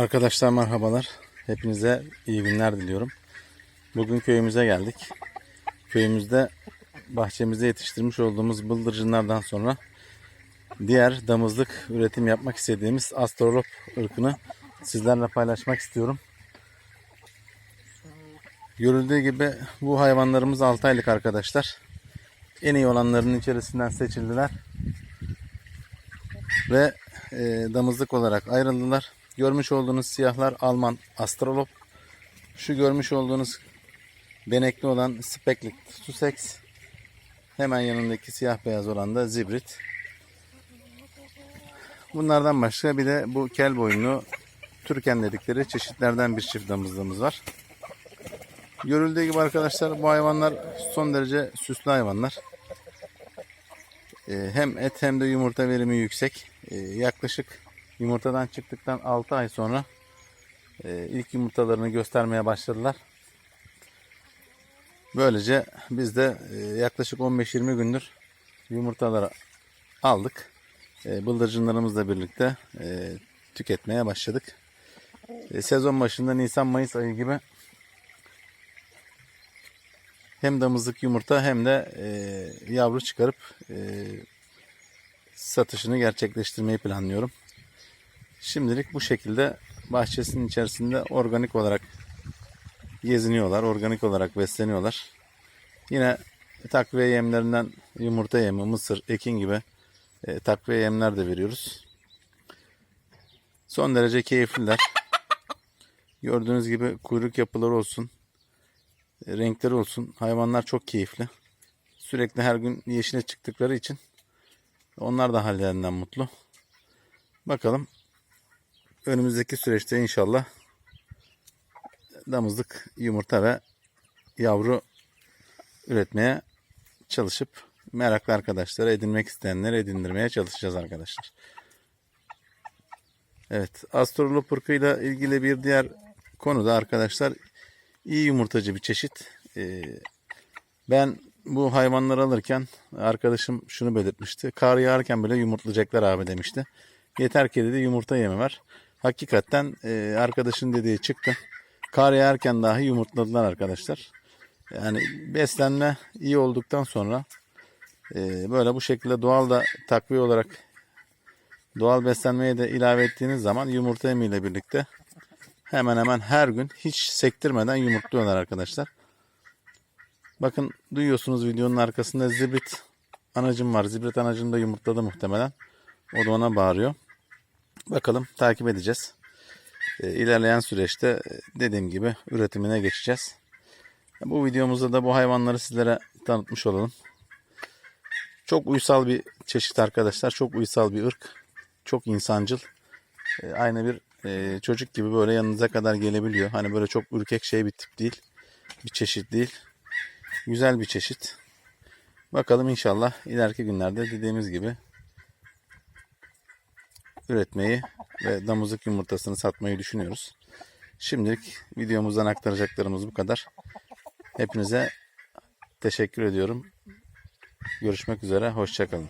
Arkadaşlar merhabalar. Hepinize iyi günler diliyorum. Bugün köyümüze geldik. Köyümüzde bahçemizde yetiştirmiş olduğumuz bıldırcınlardan sonra diğer damızlık üretim yapmak istediğimiz astrolop ırkını sizlerle paylaşmak istiyorum. Görüldüğü gibi bu hayvanlarımız 6 aylık arkadaşlar. En iyi olanların içerisinden seçildiler. Ve e, damızlık olarak ayrıldılar. Görmüş olduğunuz siyahlar Alman astrolop. Şu görmüş olduğunuz benekli olan speklik Sussex. Hemen yanındaki siyah beyaz olan da zibrit. Bunlardan başka bir de bu kel boyunlu Türken dedikleri çeşitlerden bir çift damızlığımız var. Görüldüğü gibi arkadaşlar bu hayvanlar son derece süslü hayvanlar. Ee, hem et hem de yumurta verimi yüksek. Ee, yaklaşık yumurtadan çıktıktan 6 ay sonra e, ilk yumurtalarını göstermeye başladılar. Böylece biz de e, yaklaşık 15-20 gündür yumurtaları aldık. E, bıldırcınlarımızla birlikte e, tüketmeye başladık. E, sezon başında Nisan-Mayıs ayı gibi hem damızlık yumurta hem de e, yavru çıkarıp e, satışını gerçekleştirmeyi planlıyorum. Şimdilik bu şekilde bahçesinin içerisinde organik olarak geziniyorlar, organik olarak besleniyorlar. Yine takviye yemlerinden yumurta yemi, mısır, ekin gibi e, takviye yemler de veriyoruz. Son derece keyifliler. Gördüğünüz gibi kuyruk yapıları olsun, e, renkleri olsun. Hayvanlar çok keyifli. Sürekli her gün yeşile çıktıkları için onlar da hallerinden mutlu. Bakalım önümüzdeki süreçte inşallah damızlık yumurta ve yavru üretmeye çalışıp meraklı arkadaşlara edinmek isteyenlere edindirmeye çalışacağız arkadaşlar. Evet, astrolop ırkıyla ilgili bir diğer konu da arkadaşlar iyi yumurtacı bir çeşit. Ee, ben bu hayvanları alırken arkadaşım şunu belirtmişti. Kar yağarken bile yumurtlayacaklar abi demişti. Yeter ki dedi yumurta yemi var. Hakikaten e, arkadaşın dediği çıktı. Kar yağarken dahi yumurtladılar arkadaşlar. Yani beslenme iyi olduktan sonra e, böyle bu şekilde doğal da takviye olarak doğal beslenmeye de ilave ettiğiniz zaman yumurta yemiyle birlikte hemen hemen her gün hiç sektirmeden yumurtluyorlar arkadaşlar. Bakın duyuyorsunuz videonun arkasında zibrit anacım var. Zibrit anacım da yumurtladı muhtemelen. O da ona bağırıyor. Bakalım takip edeceğiz. E, ilerleyen süreçte e, dediğim gibi üretimine geçeceğiz. Bu videomuzda da bu hayvanları sizlere tanıtmış olalım. Çok uysal bir çeşit arkadaşlar. Çok uysal bir ırk. Çok insancıl. E, aynı bir e, çocuk gibi böyle yanınıza kadar gelebiliyor. Hani böyle çok ürkek şey bir tip değil. Bir çeşit değil. Güzel bir çeşit. Bakalım inşallah ileriki günlerde dediğimiz gibi üretmeyi ve damızlık yumurtasını satmayı düşünüyoruz. Şimdilik videomuzdan aktaracaklarımız bu kadar. Hepinize teşekkür ediyorum. Görüşmek üzere. Hoşçakalın.